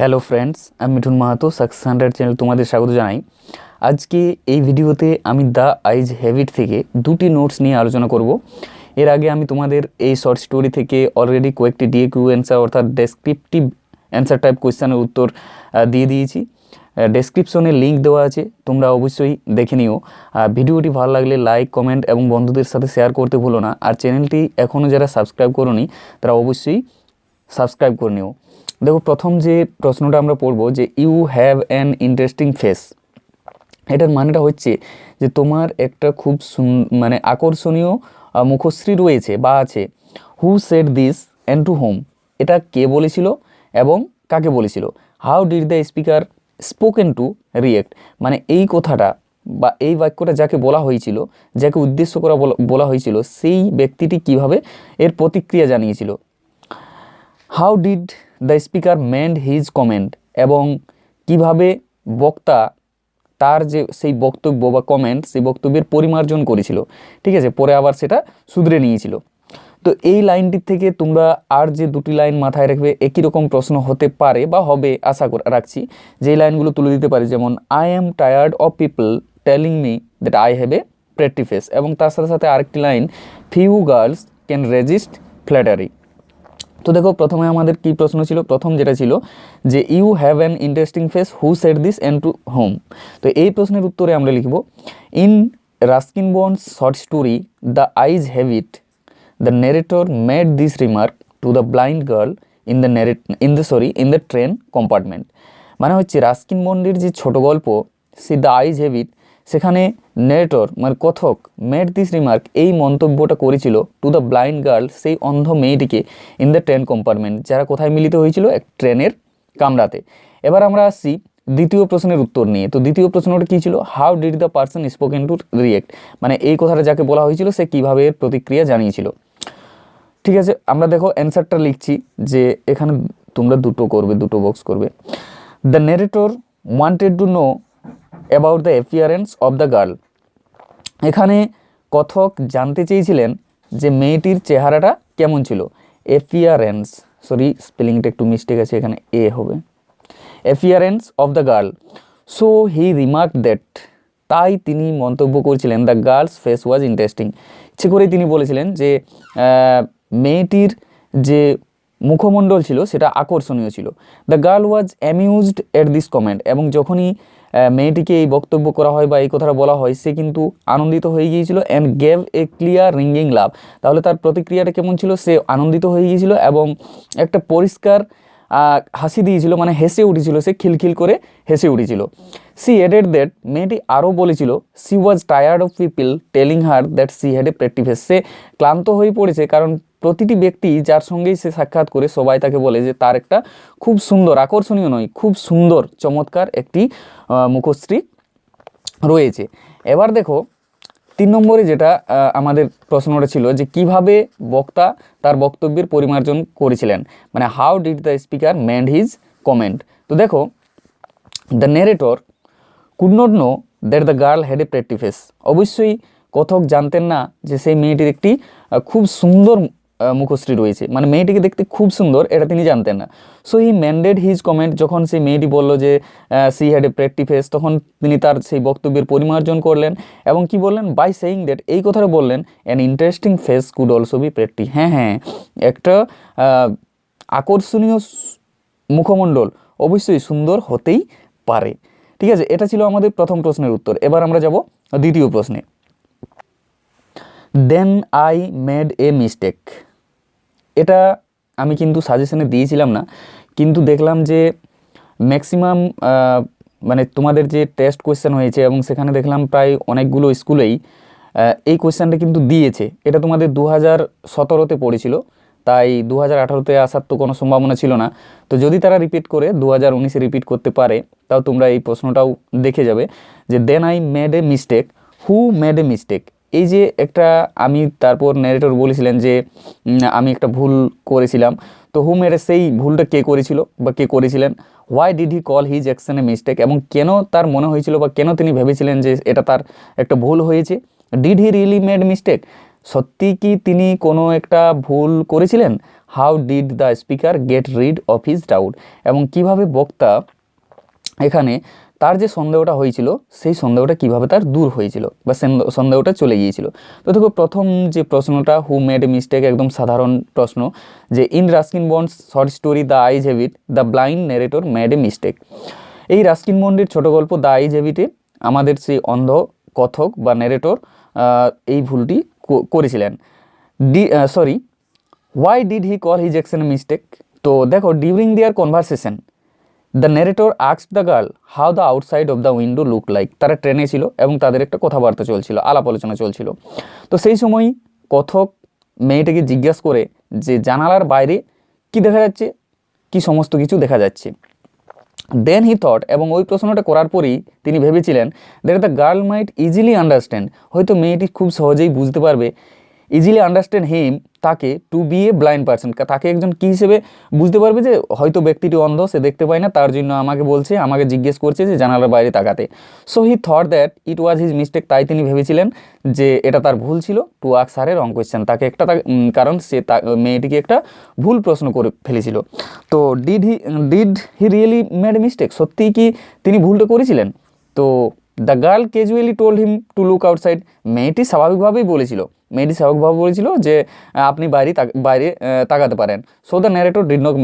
Hello friends আমি Mithun Mahato success hundred channel তোমাদের স্বাগত জানাই। আজকে এই ভিডিওতে আমি দ্য আইজ হ্যাবিট থেকে দুটি নোটস নিয়ে আলোচনা করব। এর আগে আমি তোমাদের এই শর্ট স্টোরি থেকে অলরেডি কয়েকটি ডিএ কিউ অ্যান্সার অর্থাৎ ডেসক্রিপটিভ অ্যান্সার টাইপ কোয়েশ্চানের উত্তর দিয়ে দিয়েছি। ডেসক্রিপশনে লিঙ্ক দেওয়া আছে, তোমরা অবশ্যই দেখে নিও। ভিডিওটি ভালো লাগলে লাইক কমেন্ট এবং বন্ধুদের সাথে শেয়ার করতে ভুলো না। আর চ্যানেলটি এখনও যারা সাবস্ক্রাইব করোনি, তারা অবশ্যই সাবস্ক্রাইব করে নিও। দেখো প্রথম যে প্রশ্নটা আমরা পড়ব যে you have an interesting face এটার মানেটা হচ্ছে যে তোমার একটা খুব সুন- মানে আকর্ষণীয় মুখশ্রী রয়েছে বা আছে। Who said this and to whom এটা কে বলেছিল এবং কাকে বলেছিল? How did the speaker spoken to react মানে এই কথাটা বা এই বাক্যটা যাকে বলা হয়েছিল, যাকে উদ্দেশ্য করা বলা- হয়েছিল, সেই ব্যক্তিটি কীভাবে এর প্রতিক্রিয়া জানিয়েছিল? How did the speaker mend his comment এবং কীভাবে বক্তা তার যে সেই বক্তব্য বা কমেন্ট, সেই বক্তব্যের পরিমার্জন করেছিল। ঠিক আছে? পরে আবার সেটা শুধরে নিয়েছিল। তো এই লাইনটির থেকে তোমরা আর যে দুটি লাইন মাথায় রাখবে, একই রকম প্রশ্ন হতে পারে বা হবে, আশা রাখছি। যে লাইনগুলো তুলে দিতে পারে, যেমন I am tired of people telling me that I have a pretty face এবং তার সাথে সাথে আরেকটি line few girls can resist flattery তো দেখো প্রথমে আমাদের কি প্রশ্ন ছিল? প্রথম যেটা ছিল যে you have an interesting face who said this and to whom তো এই প্রশ্নের উত্তরে আমরা লিখব in Ruskin Bond's short story the eyes have it the narrator made this remark to the blind girl in the narrate in the sorry in the train compartment মানে হচ্ছে Ruskin বন্ডের যে ছোট গল্প see the eyes have it সেখানে narrator মানে কথক made this remark এই মন্তব্যটা করেছিল টু দ্য ব্লাইন্ড গার্ল সেই অন্ধ মেয়েটিকে ইন দ্য ট্রেন কম্পার্টমেন্ট যারা কোথায় মিলিত হয়েছিল? এক ট্রেনের কামরাতে। এবার আমরা আসছি দ্বিতীয় প্রশ্নের উত্তর নিয়ে। তো দ্বিতীয় প্রশ্নটা কী ছিল? How did the person spoken to react মানে এই কথাটা যাকে বলা হয়েছিল, সে কীভাবে প্রতিক্রিয়া জানিয়েছিল? ঠিক আছে, আমরা দেখো অ্যান্সারটা লিখছি যে এখানে তোমরা দুটো করবে, দুটো বক্স করবে। The narrator wanted to know about the appearance of the girl এখানে কথক জানতে চেয়েছিলেন যে মেয়েটির চেহারাটা কেমন ছিল। এফিয়ারেন্স সরি স্পেলিংটা একটু মিস্টেক আছে, এখানে এ হবে। Appearance of the girl so he remark that তাই তিনি মন্তব্য করছিলেন the girl's face was interesting ইচ্ছে করেই তিনি বলেছিলেন যে মেয়েটির যে মুখমণ্ডল ছিল, সেটা আকর্ষণীয় ছিল। The girl was amused at this comment এবং যখনই মেয়েটিকে এই বক্তব্য করা হয় বা এই কথাটা বলা হয়, সে কিন্তু আনন্দিত হয়ে গিয়েছিল and gave a clear ringing love তাহলে তার প্রতিক্রিয়াটা কেমন ছিল? সে আনন্দিত হয়ে গিয়েছিল এবং একটা পরিষ্কার হাসি দিয়েছিল মানে হেসে উঠেছিল, সে খিলখিল করে হেসে উঠেছিল। সি এডেড দ্যাট মেয়েটি আরও বলেছিল she was tired of people telling her that she had a pretty face সে ক্লান্ত হয়ে পড়েছে, কারণ প্রতিটি ব্যক্তি যার সঙ্গেই সে সাক্ষাৎ করে সবাই তাকে বলে যে তার একটা খুব সুন্দর, আকর্ষণীয় নয়, খুব সুন্দর, চমৎকার একটি মুখশ্রী রয়েছে। এবার দেখো তিন নম্বরে যেটা আমাদের প্রশ্নটা ছিল যে কীভাবে বক্তা তার বক্তব্যের পরিমার্জন করেছিলেন? মানে how did the speaker mend his comment তো দেখো the narrator could not know that the girl had a pretty face অবশ্যই কথক জানতেন না যে সেই মেয়েটির একটি খুব সুন্দর মুখশ্রী রয়েছে। মানে মেয়েটিকে দেখতে খুব সুন্দর, এটা তিনি জানতেন না। So he mended his comment যখন সেই মেয়েটি বলল যে she had a pretty face তখন তিনি তার সেই বক্তব্যের পরিমার্জন করলেন এবং কি বললেন? বাই সেইং দ্যাট এই কথাটা বললেন an interesting face could also be pretty হ্যাঁ হ্যাঁ একটা আকর্ষণীয় মুখমণ্ডল অবশ্যই সুন্দর হতেই পারে। ঠিক আছে, এটা ছিল আমাদের প্রথম প্রশ্নের উত্তর। এবার আমরা যাব দ্বিতীয় প্রশ্নে। Then I made a mistake এটা আমি কিন্তু সাজেশনে দিয়েছিলাম না, কিন্তু দেখলাম যে ম্যাক্সিমাম মানে তোমাদের যে টেস্ট কোয়েশ্চেন হয়েছে এবং সেখানে দেখলাম প্রায় অনেকগুলো স্কুলেই এই কোয়েশ্চেনটা কিন্তু দিয়েছে। এটা তোমাদের দু হাজার সতেরোতে পড়েছিল, তাই দু হাজার আঠারোতে আসার তো কোনো সম্ভাবনা ছিল না। তো যদি তারা রিপিট করে দু হাজার উনিশে রিপিট করতে পারে, তাও তোমরা এই প্রশ্নটাও দেখে যাবে যে then I made a mistake who made a mistake এই যে একটা আমি তারপর ন্যারেটর বলেছিলেন যে আমি একটা ভুল করেছিলাম। তো হু মেরে সেই ভুলটা কে করেছিল বা কে করেছিলেন? Why did he call his action mistake এবং কেন তার মনে হয়েছিল বা কেন তিনি ভেবেছিলেন যে এটা তার একটা ভুল হয়েছে? Did he really made mistake সত্যি কি তিনি কোনো একটা ভুল করেছিলেন? How did the speaker get rid of his doubt এবং কীভাবে বক্তা এখানে তার যে সন্দেহটা হয়েছিল, সেই সন্দেহটা কীভাবে তার দূর হয়েছিল বা সন্দেহ- সন্দেহটা চলে গিয়েছিল? তো দেখো, প্রথম যে প্রশ্নটা হু মেড মিস্টেক একদম সাধারণ প্রশ্ন, যে in Ruskin Bond's short story the eyes habit the blind narrator made a mistake এই রাস্কিন বন্ডের ছোট গল্প দ্য আইজ হ্যাবিটে আমাদের সেই অন্ধ কথক বা নেরেটর এই ভুলটি করেছিলেন। D sorry why did he call his action mistake তো দেখো during their conversation the narrator asks the girl how the outside of the window look like তারা ট্রেনে ছিল এবং তাদের একটা কথাবার্তা চলছিল, আলাপ আলোচনা চলছিল। তো সেই সময় কথক মেয়েটাকে জিজ্ঞাসা করে যে, জানালার বাইরে কি দেখা যাচ্ছে? কি সমস্ত কিছু দেখা যাচ্ছে? দেন হি থট এবং ওই প্রশ্নটা করার পরেই তিনি ভেবেছিলেন that the girl might easily understand হয়তো মেয়েটি খুব সহজেই বুঝতে পারবে ইজিলি আন্ডারস্ট্যান্ড হিম তাকে to be a blind person তাকে একজন কী হিসেবে বুঝতে পারবে যে হয়তো ব্যক্তিটি অন্ধ, সে দেখতে পায় না, তার জন্য আমাকে বলছে, আমাকে জিজ্ঞেস করছে যে জানালার বাইরে তাকাতে। So he thought that it was his mistake তাই তিনি ভেবেছিলেন যে এটা তার ভুল ছিল টু আক সারের রং কোয়েশ্চেন তাকে একটা কারণ সে মেয়েটিকে একটা ভুল প্রশ্ন করে ফেলেছিল। তো did he did he really made mistake সত্যিই কি তিনি ভুলটা করেছিলেন? তো the girl casually told him to look outside মেয়েটি স্বাভাবিকভাবেই বলেছিল। মেয়েটি স্বাভাবিকভাবে বলেছিল যে আপনি বাইরে বাইরে তাকাতে পারেন। So the narrator did not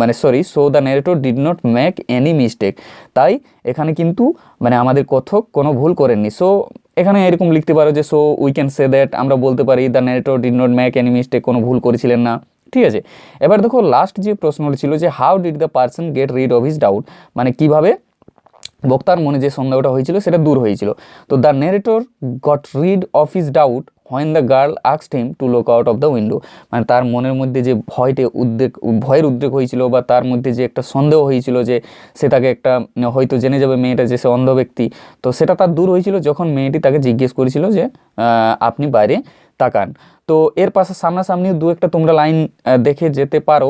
মানে sorry so the narrator did not make any mistake তাই এখানে কিন্তু মানে আমাদের কথক কোনো ভুল করেননি। সো এখানে এরকম লিখতে পারো যে so we can say that আমরা বলতে পারি the narrator did not make any mistake কোনো ভুল করেছিলেন না। ঠিক আছে? এবার দেখো লাস্ট যে প্রশ্নটি ছিল যে how did the person get rid of his doubt মানে কীভাবে বক্তার মনে যে সন্দেহটা হয়েছিল সেটা দূর হয়েছিল। তো the narrator got rid of his doubt when the girl আক্সড him to look out of the window মানে তার মনের মধ্যে যে ভয়টে উদ্বেগ, ভয়ের উদ্বেগ হয়েছিল বা তার মধ্যে যে একটা সন্দেহ হয়েছিল যে সে তাকে একটা, হয়তো জেনে যাবে মেয়েটা যে সে অন্ধ ব্যক্তি। তো সেটা তার দূর হয়েছিল যখন মেয়েটি তাকে জিজ্ঞেস করেছিল যে আপনি বাইরে তাকান। তো এর পাশে সামনাসামনি দু একটা তোমরা লাইন দেখে যেতে পারো।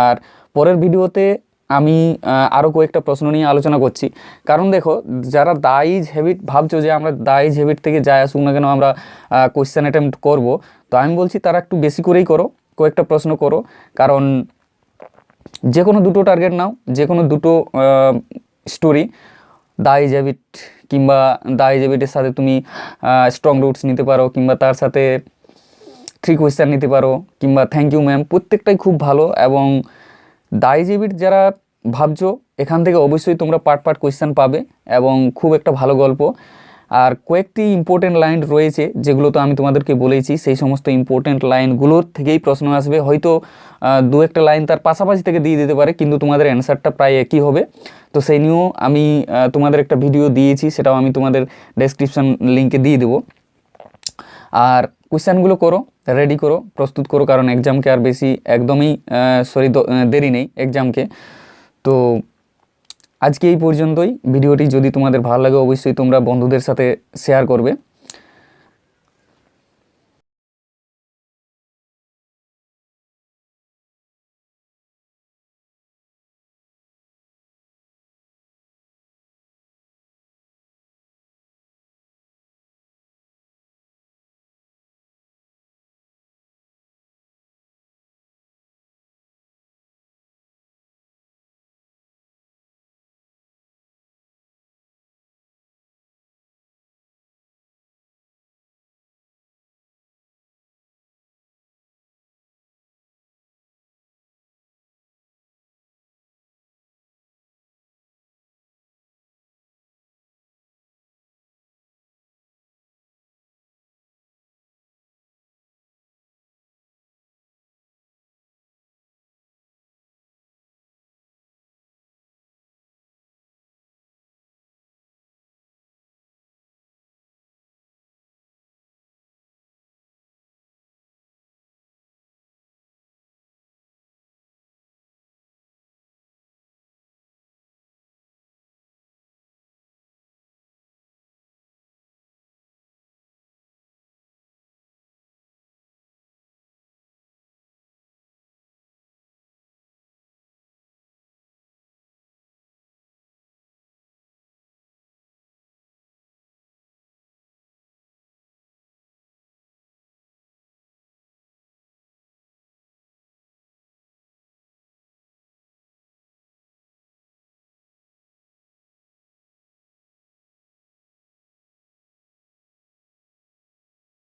আর পরের ভিডিওতে আমি আরও কয়েকটা প্রশ্ন নিয়ে আলোচনা করছি। কারণ দেখো, যারা দাইজ হ্যাবিট ভাবছ যে আমরা দাইজ হ্যাবিট থেকে যাই আসুক না কেন আমরা কোয়েশ্চেন অ্যাটেম্প্ট করব, তো আমি বলছি তারা একটু বেশি করেই করো, কয়েকটা প্রশ্ন করো। কারণ যে কোনো দুটো টার্গেট নাও যে কোনো দুটো স্টোরি দাইজ হ্যাবিট কিংবা দাইজ হ্যাবিটের সাথে তুমি স্ট্রং রুটস নিতে পারো কিংবা তার সাথে থ্রি কোয়েশ্চেন নিতে পারো কিংবা থ্যাংক ইউ ম্যাম প্রত্যেকটাই খুব ভালো এবং দাইজেবিট যারা ভাবছ, এখান থেকে অবশ্যই তোমরা পার্ট পার্ট কোয়েশ্চেন পাবে এবং খুব একটা ভালো গল্প। আর কয়েকটি ইম্পর্টেন্ট লাইন রয়েছে, যেগুলো তো আমি তোমাদেরকে বলেছি, সেই সমস্ত ইম্পর্টেন্ট লাইনগুলোর থেকেই প্রশ্ন আসবে। হয়তো দু একটা লাইন তার পাশাপাশি থেকে দিয়ে দিতে পারে, কিন্তু তোমাদের অ্যান্সারটা প্রায় একই হবে। তো সেই নিয়েও আমি তোমাদের একটা ভিডিও দিয়েছি, সেটাও আমি তোমাদের ডেসক্রিপশন লিঙ্কে দিয়ে দেবো। আর কোয়েশ্চেনগুলো করো। রেডি করো, প্রস্তুত করো, কারণ এক্সামকে আর বেশি একদমই সরি দেরি নেই এক্সামকে তো আজকে এই পর্যন্তই। ভিডিওটি যদি তোমাদের ভালো লাগে, অবশ্যই তোমরা বন্ধুদের সাথে শেয়ার করবে।